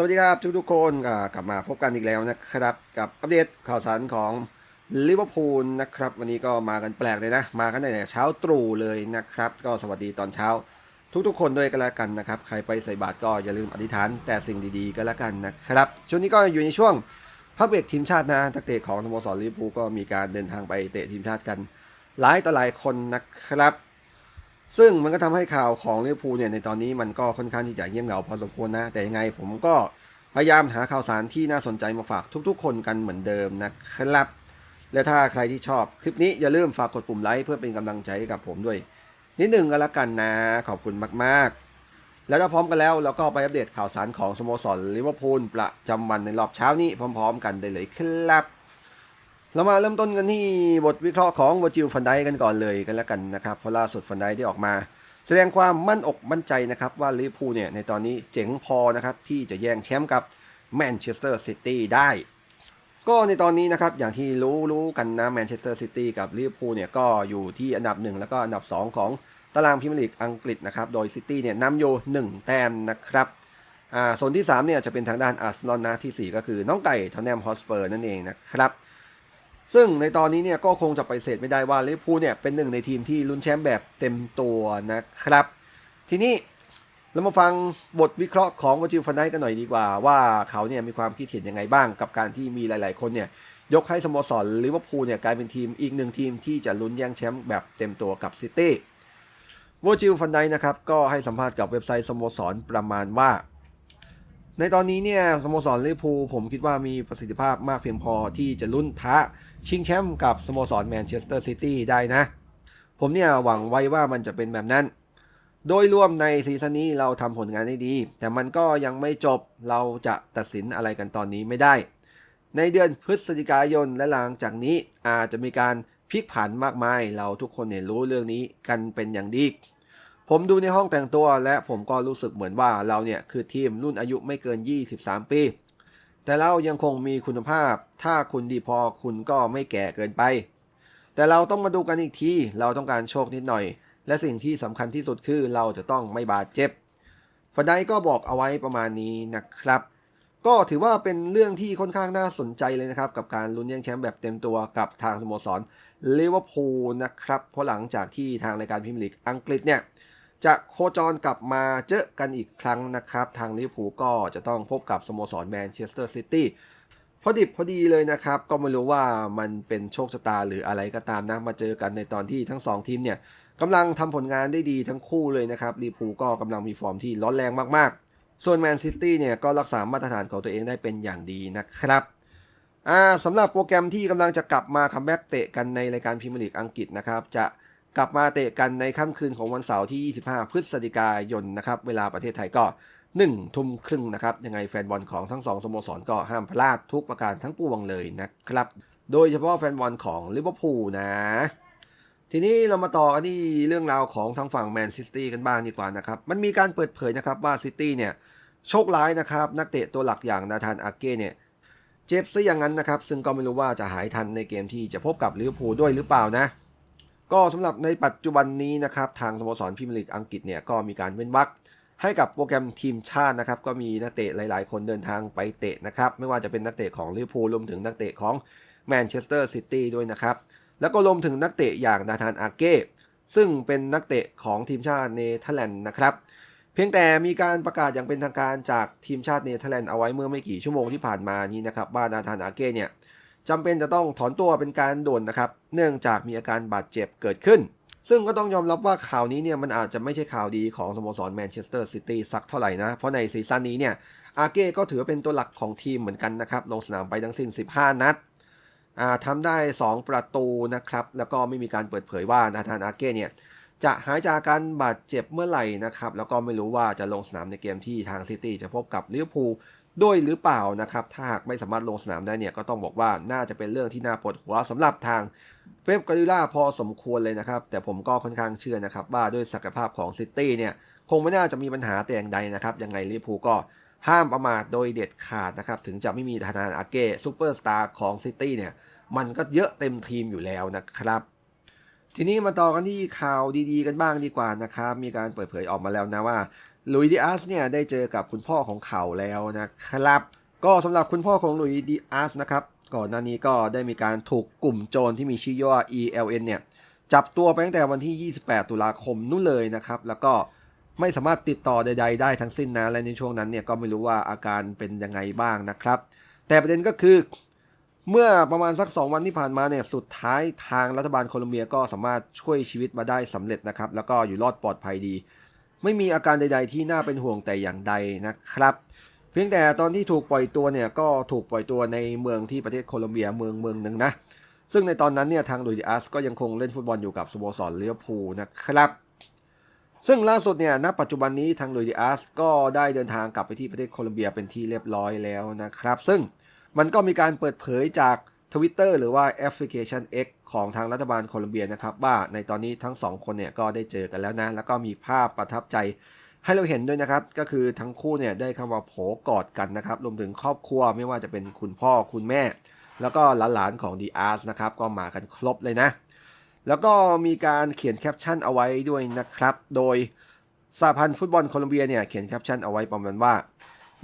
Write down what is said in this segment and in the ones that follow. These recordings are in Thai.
สวัสดีครับทุกทุกๆคนกลับมาพบกันอีกแล้วนะครับ กับอัปเดตข่าวสารของลิเวอร์พูลนะครับ วันนี้ก็มากันแปลกเลยนะ มากันแต่เช้าตรู่เลยนะครับ ก็สวัสดีตอนเช้า ทุกๆ คนด้วยกันแล้วกันนะครับ ใครไปใส่บาตรก็อย่าลืมอธิษฐานแต่สิ่งดีๆก็แล้วกันนะครับ ช่วงนี้ก็อยู่ในช่วงพักเบรกทีมชาตินะนักเตะของสโมสรลิเวอร์พูลก็มีการเดินทางไปเตะทีมชาติกัน หลายต่อหลายคนนะครับ ซึ่งมันก็ทำให้ข่าวของลิเวอร์พูลเนี่ยในตอนนี้มันก็ค่อนข้างที่จะเงียบเหงาพอสมควรนะ แต่ยังไงผมก็พยายามหาข่าวสารที่น่าสนใจมาฝากทุกๆ คนกันเหมือนเดิมนะครับ และถ้าใครที่ชอบคลิปนี้อย่าลืมฝากกดปุ่มไลค์เพื่อเป็นกำลังใจให้กับผมด้วย นิดหนึ่งก็แล้วกันนะ ขอบคุณมากๆ แล้วถ้าพร้อมกันแล้วเราก็ไปอัปเดตข่าวสารของสโมสรลิเวอร์พูลประจำวันในรอบเช้านี้พร้อม ๆ กันได้เลยครับ เรามาเริ่มต้นกันที่บทวิเคราะห์ของวอจิลฟันไดกันก่อนเลยกันแล้วกันนะครับเพราะล่าสุดฟันไดได้ออกมา แสดงความมั่นอกมั่นใจนะครับว่าลิเวอร์พูลเนี่ยในตอนนี้เจ๋งพอนะครับที่จะแย่งแชมป์กับแมนเชสเตอร์ซิตี้ได้ ก็ในตอนนี้นะครับอย่างที่รู้รู้กันนะแมนเชสเตอร์ซิตี้กับลิเวอร์พูลเนี่ยก็อยู่ที่อันดับ 1 แล้วก็อันดับ 2 ของตารางพรีเมียร์ลีกอังกฤษนะครับโดยซิตี้เนี่ยนำอยู่1แต้มนะครับอ่าโซนที่3เนี่ยจะเป็นทางด้านอาร์เซนอลนะทีสี่4 ก็คือน้องไก่ทอนแนมฮอสเปอร์นั่นเองนะครับ ซึ่งในตอนนี้เนี่ยก็คงจะไปเสธไม่ได้ว่าลิเวอร์พูลเนี่ยเป็นหนึ่งในทีมที่ลุ้นแชมป์แบบเต็มตัวนะครับ ทีนี้เรามาฟังบทวิเคราะห์ของวอจิลฟันไดกันหน่อยดีกว่า ว่าเขาเนี่ยมีความคิดเห็นยังไงบ้างกับการที่มีหลาย ๆ คนเนี่ยยกให้สโมสรลิเวอร์พูลเนี่ยกลายเป็นทีมอีกหนึ่งทีมที่จะลุ้นแย่งแชมป์แบบเต็มตัวกับซิตี้วอจิลฟันไดนะครับก็ให้สัมภาษณ์กับเว็บไซต์สโมสรประมาณว่าในตอนนี้เนี่ยสโมสรลิเวอร์พูลผมคิดว่ามีประสิทธิภาพมากเพียงพอที่จะลุ้นท้า ชิงแชมป์กับสโมสรแมนเชสเตอร์ซิตี้ได้นะ ผมเนี่ยหวังไว้ว่ามันจะเป็นแบบนั้น โดยรวมในซีซั่นนี้เราทำผลงานได้ดี แต่มันก็ยังไม่จบเราจะตัดสินอะไรกันตอนนี้ไม่ได้ ในเดือนพฤศจิกายนและหลังจากนี้อาจจะมีการพลิกผันมากมาย เราทุกคนเนี่ยรู้เรื่องนี้กันเป็นอย่างดี ผมดูในห้องแต่งตัวและผมก็รู้สึกเหมือนว่าเราเนี่ยคือทีมรุ่นอายุไม่เกิน 23 ปี แต่เรายังคงมีคุณภาพ ถ้าคุณดีพอคุณก็ไม่แก่เกินไป แต่เราต้องมาดูกันอีกที เราต้องการโชคนิดหน่อย และสิ่งที่สำคัญที่สุดคือเราจะต้องไม่บาดเจ็บฟันไดก็บอกเอาไว้ประมาณนี้นะครับ ก็ถือว่าเป็นเรื่องที่ค่อนข้างน่าสนใจเลยนะครับ กับการลุ้นแย่งแชมป์แบบเต็มตัวกับทางสโมสรลิเวอร์พูลนะครับ เพราะหลังจากที่ทางรายการพรีเมียร์ลีกอังกฤษเนี่ย จะโคจรกลับมาเจอกันอีกครั้งนะครับ ทางลิเวอร์พูลก็จะต้องพบกับสโมสรแมนเชสเตอร์ซิตี้พอดิบพอดีเลยนะครับ ก็ไม่รู้ว่ามันเป็นโชคชะตาหรืออะไรก็ตามนะ มาเจอกันในตอนที่ทั้งสองทีมเนี่ยกำลังทำผลงานได้ดีทั้งคู่เลยนะครับลิเวอร์พูลก็กำลังมีฟอร์มที่ร้อนแรงมากๆ ส่วนแมนซิตี้เนี่ยก็รักษามาตรฐานของตัวเองได้เป็นอย่างดีนะครับสำหรับโปรแกรมที่กำลังจะกลับมาคัมแบ็กเตะกันในรายการพรีเมียร์ลีกอังกฤษนะครับ จะ กลับมาเตะกันในค่ำคืนของวันเสาร์ที่ 25 พฤศจิกายนนะครับเวลาประเทศไทยก็ 1 ทุ่มครึ่งนะครับยังไงแฟนบอลของทั้งสองสโมสรก็ห้ามพลาดทุกประการทั้งปวงเลยนะครับ โดยเฉพาะแฟนบอลของลิเวอร์พูลนะทีนี้เรามาต่อกันที่เรื่องราวของทางฝั่งแมนซิตี้กันบ้างดีกว่านะครับ มันมีการเปิดเผยนะครับว่าซิตี้เนี่ยโชคร้ายนะครับ นักเตะตัวหลักอย่างนาธานอาเก้เนี่ยเจ็บซะอย่างนั้นนะครับ ซึ่งก็ไม่รู้ว่าจะหายทันในเกมที่จะพบกับลิเวอร์พูลด้วยหรือเปล่านะ ก็สำหรับในปัจจุบันนี้นะครับทางสโมสรพรีเมียร์ลีกอังกฤษเนี่ยก็มีการเว้นวรรคให้กับโปรแกรมทีมชาตินะครับก็มีนักเตะหลาย ๆ คนเดินทางไปเตะนะครับไม่ว่าจะเป็นนักเตะของลิเวอร์พูลรวมถึงนักเตะของแมนเชสเตอร์ซิตี้ด้วยนะครับแล้วก็รวมถึงนักเตะอย่างนาธานอาเก้ซึ่งเป็นนักเตะของทีมชาติเนเธอร์แลนด์นะครับเพียงแต่มีการประกาศอย่างเป็นทางการจากทีมชาติเนเธอร์แลนด์เอาไว้เมื่อไม่กี่ชั่วโมงที่ผ่านมานี้นะครับว่านาธานอาเก้เนี่ย จำเป็นจะต้องถอนตัวเป็นการด่วนนะครับ เนื่องจากมีอาการบาดเจ็บเกิดขึ้น ซึ่งก็ต้องยอมรับว่าข่าวนี้เนี่ยมันอาจจะไม่ใช่ข่าวดีของสโมสรแมนเชสเตอร์ซิตี้สักเท่าไหร่นะ เพราะในซีซั่นนี้เนี่ยอาเก้ก็ถือเป็นตัวหลักของทีมเหมือนกันนะครับ ลงสนามไปทั้งสิ้น 15 นัดอ่าทำได้ 2 ประตูนะครับ แล้วก็ไม่มีการเปิดเผยว่านาธานอาเก้เนี่ยจะหายจากอาการบาดเจ็บเมื่อไหร่นะครับ แล้วก็ไม่รู้ว่าจะลงสนามในเกมที่ทางซิตี้จะพบกับลิเวอร์พูล ด้วยหรือเปล่านะครับ ถ้าหากไม่สามารถลงสนามได้เนี่ยก็ต้องบอกว่าน่าจะเป็นเรื่องที่น่าปวดหัวสำหรับทางเฟปกาดิล่าพอสมควรเลยนะครับ แต่ผมก็ค่อนข้างเชื่อนะครับ ว่าด้วยศักยภาพของซิตี้เนี่ยคงไม่น่าจะมีปัญหาแต่อย่างใดนะครับ ยังไงลิเวอร์พูลก็ห้ามประมาทโดยเด็ดขาดนะครับ ถึงจะไม่มีธนาอาเก้ซูเปอร์สตาร์ของซิตี้เนี่ยมันก็เยอะเต็มทีมอยู่แล้วนะครับทีนี้มาต่อกันที่ข่าวดีๆ กันบ้างดีกว่านะครับ มีการเปิดเผยออกมาแล้วนะว่า ลุยดิอาสเนี่ยได้เจอกับคุณพ่อของเขาแล้วนะครับ ก็สำหรับคุณพ่อของลุยดิอาสนะครับ ก่อนหน้านี้ก็ได้มีการถูกกลุ่มโจรที่มีชื่อย่อ ELN เนี่ย จับตัวไปตั้งแต่วันที่ 28 ตุลาคมนู่นเลยนะครับ แล้วก็ไม่สามารถติดต่อใด ๆ ได้ทั้งสิ้นนะ และในช่วงนั้นเนี่ยก็ไม่รู้ว่าอาการเป็นยังไงบ้างนะครับ แต่ประเด็นก็คือ เมื่อประมาณสัก 2 วันที่ผ่านมาเนี่ย สุดท้ายทางรัฐบาลโคลอมเบียก็สามารถช่วยชีวิตมาได้สำเร็จนะครับ แล้วก็อยู่รอดปลอดภัยดี ไม่มีอาการใด ๆ ที่น่าเป็นห่วงแต่อย่างใดนะครับ เพียงแต่ตอนที่ถูกปล่อยตัวเนี่ยก็ถูกปล่อยตัวในเมืองที่ประเทศโคลอมเบียเมืองเมืองหนึ่งนะ ซึ่งในตอนนั้นเนี่ยทางลุยดิอาสก็ยังคงเล่นฟุตบอลอยู่กับสโมสรเลียวภูนะครับซึ่งล่าสุดเนี่ยณปัจจุบันนี้ทางลุยดิอาสก็ได้เดินทางกลับไปที่ประเทศโคลอมเบียเป็นที่เรียบร้อยแล้วนะครับ ซึ่งมันก็มีการเปิดเผยจาก Twitter หรือว่าแอปพลิเคชัน X ของทางรัฐบาลโคลอมเบียนะครับว่าในตอนนี้ทั้งสองคนเนี่ยก็ได้เจอกันแล้วนะ แล้วก็มีภาพประทับใจให้เราเห็นด้วยนะครับ ก็คือทั้งคู่เนี่ยได้เข้ามาโผกอดกันนะครับ รวมถึงครอบครัวไม่ว่าจะเป็นคุณพ่อคุณแม่ แล้วก็หลานๆของดีอาร์สนะครับ ก็มากันครบเลยนะ แล้วก็มีการเขียนแคปชั่นเอาไว้ด้วยนะครับ โดยสหพันธ์ฟุตบอลโคลอมเบียเนี่ยเขียนแคปชั่นเอาไว้ประมาณว่า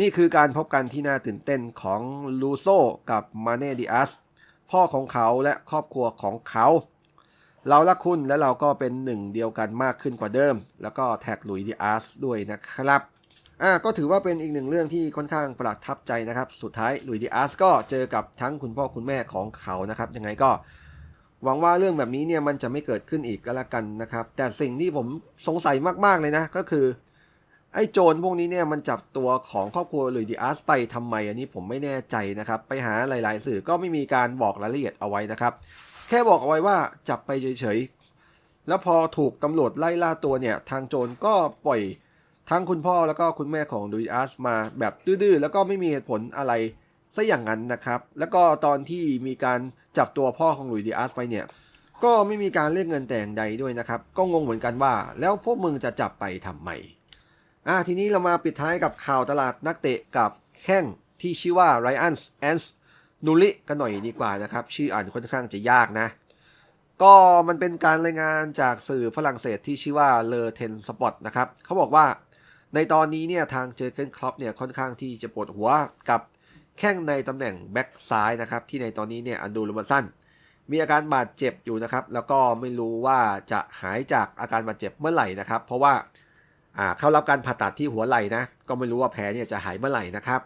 นี่คือการพบกันที่น่าตื่นเต้นของลูโซกับมาเน่ดิอาส พ่อของเขาและครอบครัวของเขา เรารักคุณและเราก็เป็นหนึ่งเดียวกันมากขึ้นกว่าเดิม แล้วก็แท็กลุยดิอาร์สด้วยนะครับอ่าก็ถือว่าเป็นอีกหนึ่งเรื่องที่ค่อนข้างประทับใจนะครับ สุดท้ายลุยดิอาสก็เจอกับทั้งคุณพ่อคุณแม่ของเขานะครับ ยังไงก็ หวังว่าเรื่องแบบนี้เนี่ยมันจะไม่เกิดขึ้นอีกก็แล้วกันนะครับ แต่สิ่งที่ผมสงสัยมากๆเลยนะ ก็คือ ไอ้โจรพวกนี้เนี่ยมันจับตัวของครอบครัวลุยดิอาสไปทำไมอันนี้ผมไม่แน่ใจนะครับ ไปหาหลาย ๆ สื่อก็ไม่มีการบอกรายละเอียดเอาไว้นะครับ แค่บอกเอาไว้ว่าจับไปเฉย ๆ แล้วพอถูกตำรวจไล่ล่าตัวเนี่ย ทางโจรก็ปล่อยทั้งคุณพ่อแล้วก็คุณแม่ของลุยอาสมาแบบดื้อ ๆ แล้วก็ไม่มีเหตุผลอะไรซะอย่างนั้นนะครับ แล้วก็ตอนที่มีการจับตัวพ่อของลุยดิอาสไปเนี่ย ก็ไม่มีการเรียกเงินแต่งใดด้วยนะครับ ก็งงเหมือนกันว่า แล้วพวกมึงจะจับไปทำไม อะทีนี้เรามาปิดท้ายกับข่าวตลาดนักเตะกับแข้งที่ชื่อว่าไรอันส์แอนส์นูริกันหน่อยดีกว่านะครับ ชื่ออ่านค่อนข้างจะยากนะ ก็มันเป็นการรายงานจากสื่อฝรั่งเศสที่ชื่อว่าเลอเทนสปอตนะครับเขาบอกว่าในตอนนี้เนี่ยทางเจอเกนครอปเนี่ยค่อนข้างที่จะปวดหัวกับแข้งในตำแหน่งแบ็กซ้ายนะครับที่ในตอนนี้เนี่ยอันดูลูมันสันมีอาการบาดเจ็บอยู่นะครับ แล้วก็ไม่รู้ว่าจะหายจากอาการบาดเจ็บเมื่อไหร่นะครับ เพราะว่า เข้ารับการผ่าตัดที่หัวไหล่นะ ก็ไม่รู้ว่าแผลเนี่ยจะหายเมื่อไหร่นะครับ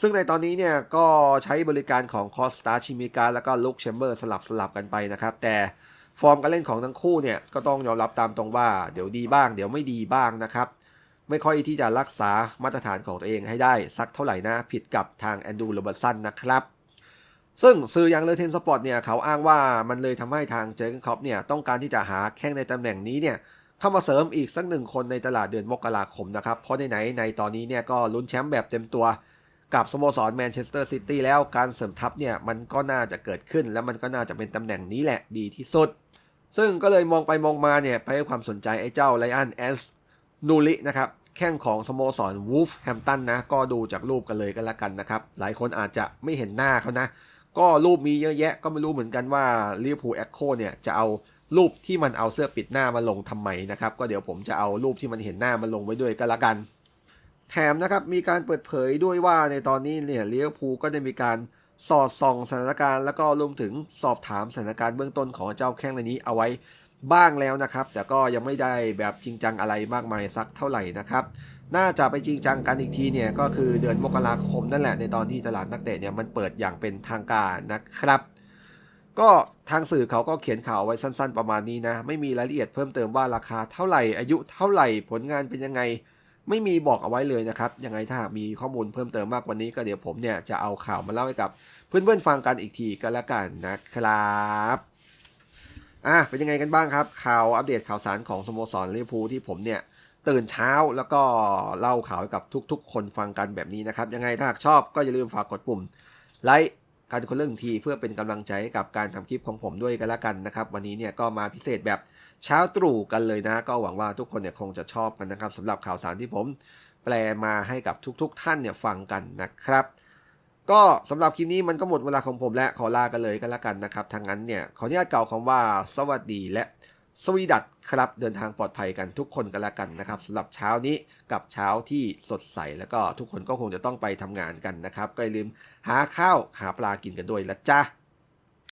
ซึ่งในตอนนี้เนี่ยก็ใช้บริการของคอสตาชิมิกาแล้วก็ลุคแชมเบอร์สลับสลับกันไปนะครับ แต่ฟอร์มการเล่นของทั้งคู่เนี่ยก็ต้องยอมรับตามตรงว่าเดี๋ยวดีบ้าง เดี๋ยวไม่ดีบ้างนะครับ ไม่ค่อยที่จะรักษามาตรฐานของตัวเองให้ได้สักเท่าไหร่นะ ผิดกับทางแอนดูโรเบิร์ตสันนะครับซึ่งสื่ออย่างเลอเทนสปอร์ตเนี่ยเขาอ้างว่ามันเลยทำให้ทางเจอร์เกนคอปเนี่ยต้องการที่จะหาแข้งในตำแหน่งนี้เนี่ย เข้ามาเสริมอีกสักหนึ่งคนในตลาดเดือนมกราคมนะครับ เพราะในไหนในตอนนี้เนี่ยก็ลุ้นแชมป์แบบเต็มตัวกับสโมสรแมนเชสเตอร์ซิตี้แล้วการเสริมทัพเนี่ยมันก็น่าจะเกิดขึ้น แล้วมันก็น่าจะเป็นตำแหน่งนี้แหละดีที่สุด ซึ่งก็เลยมองไปมองมาเนี่ยไปให้ความสนใจไอ้เจ้าไลอันแอนส์นูรินะครับแข้งของสโมสรวูฟแฮมตันนะก็ดูจากรูปกันเลยกันละกันนะครับ หลายคนอาจจะไม่เห็นหน้าเขานะ ก็รูปมีเยอะแยะก็ไม่รู้เหมือนกันว่าลิเวอร์พูลแอคโคเนี่ยจะเอา รูปที่มันเอาเสื้อปิดหน้ามาลงทำไมนะครับ ก็เดี๋ยวผมจะเอารูปที่มันเห็นหน้ามาลงไว้ด้วยก็แล้วกัน แถมนะครับมีการเปิดเผยด้วยว่าในตอนนี้เนี่ยเลิเวอร์พูก็ได้มีการสอดส่องสถานการณ์แล้วก็รวมถึงสอบถามสถานการณ์เบื้องต้นของเจ้าแข้งรายนี้เอาไว้บ้างแล้วนะครับ แต่ก็ยังไม่ได้แบบจริงจังอะไรมากมายสักเท่าไหร่นะครับ น่าจะไปจริงจังกันอีกทีเนี่ยก็คือเดือนมกราคมนั่นแหละในตอนที่ตลาดนักเตะเนี่ยมันเปิดอย่างเป็นทางการนะครับ ก็ทางสื่อเขาก็เขียนข่าวไว้สั้นๆประมาณนี้นะ ไม่มีรายละเอียดเพิ่มเติมว่าราคาเท่าไหร่อายุเท่าไหร่ผลงานเป็นยังไง ไม่มีบอกเอาไว้เลยนะครับยังไงถ้าหากมีข้อมูลเพิ่มเติมมากกว่านี้ก็เดี๋ยวผมเนี่ยจะเอาข่าวมาเล่าให้กับเพื่อนๆฟังกันอีกทีก็แล้วกันนะครับอะเป็นยังไงกันบ้างครับ ข่าวอัปเดตข่าวสารของสโมสรลิเวอร์พูลที่ผมเนี่ยตื่นเช้าแล้วก็เล่าข่าวให้กับทุกๆ คนฟังกันแบบนี้นะครับ ยังไงถ้าหากชอบก็อย่าลืมฝากกดปุ่มไลค์ การคนเรื่องทีเพื่อเป็นกำลังใจให้กับการทำคลิปของผมด้วยกันละกันนะครับ วันนี้เนี่ยก็มาพิเศษแบบเช้าตรู่กันเลยนะ ก็หวังว่าทุกคนเนี่ยคงจะชอบกันนะครับสำหรับข่าวสารที่ผมแปลมาให้กับทุก ๆ ท่านเนี่ยฟังกันนะครับ ก็สำหรับคลิปนี้มันก็หมดเวลาของผมและขอลากันเลยกันละกันนะครับทางนั้นเนี่ยขออนุญาตเกล่าวคำว่าสวัสดีและ สวีดัตครับเดินทางปลอดภัยกันทุกคนกันแล้วกันนะครับสำหรับเช้านี้กับเช้าที่สดใสแล้วก็ทุกคนก็คงจะต้องไปทำงานกันนะครับ ก็อย่าลืมหาข้าวหาปลากินกันด้วยละจ้า